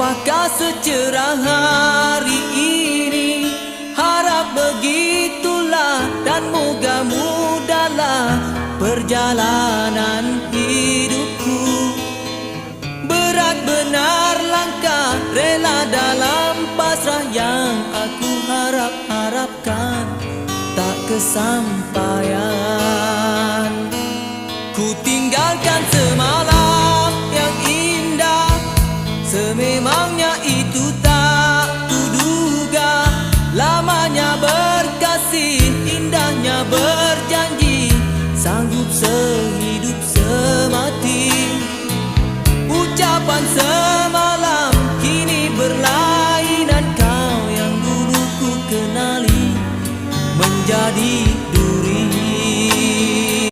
Apakah secerah hari ini? Harap begitulah dan moga mudahlah Perjalanan hidupku. Berat benar langkah rela dalam pasrah Yang aku harap-harapkan tak kesampaian. Ku tinggalkan semalam Sememangnya itu tak kuduga. Lamanya berkasih, indahnya berjanji. Sanggup sehidup semati. Ucapan semalam kini berlainan. Kau yang dulu ku kenali Menjadi